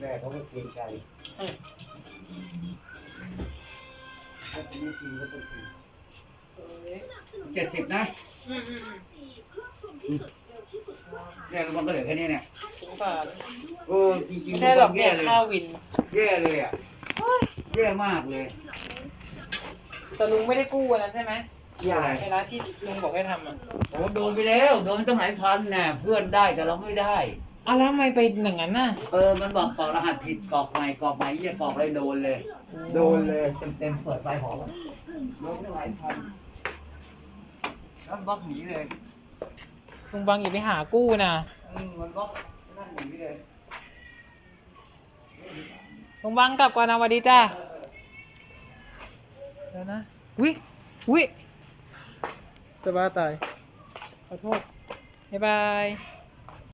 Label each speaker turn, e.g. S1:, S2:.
S1: แม่เขาไม่เกรงใจ
S2: อืม
S1: ถ้าจะไม่กินก็ต้องกินเจ็ดสิบนะ
S2: อืมอืมอืม
S1: เนี่ยมันก็เหลือแค่นี้เนี่ย
S2: สงสาร
S1: โอ้จริง
S2: ไม่
S1: ๆ
S2: ใช่หรอก
S1: แย่
S2: เนี่ย
S1: เลย
S2: ข้าววิน
S1: แย่เลยอะแย่มากเลย
S2: แต่ลุงไม่ได้กู้อันนั้นใช่ไหม
S1: แย่อะไร
S2: ไอ้ร้านที่ลุงบอกให้ทำอะ
S1: โอ้โดนไปแล้ว โดนไปตั้งหลายพันน่ะเพื่อนได้แต่เราไม่ได้
S2: อ้าวแล้วทำไมไปอย่างนั้นน่ะ
S1: เออ มันบอกกรอกรหัสผิดกรอกใหม่กรอกใหม่ยี่กรอกอะไรโดนเลย โดนเลยเต็มเต็มๆเปิดไฟหอมโดนไปหลายพันแล้วบล็อกหนีเลย
S2: ลุงบังอย่าไปหากู้นะ
S1: อืมมันบล็อกนั่นหนีเลย
S2: ลุงบังกลับก่อนนะสวัสดีจ้าเดี๋ยวนะวิวิจะบ้าตายขอโทษบ๊ายบาย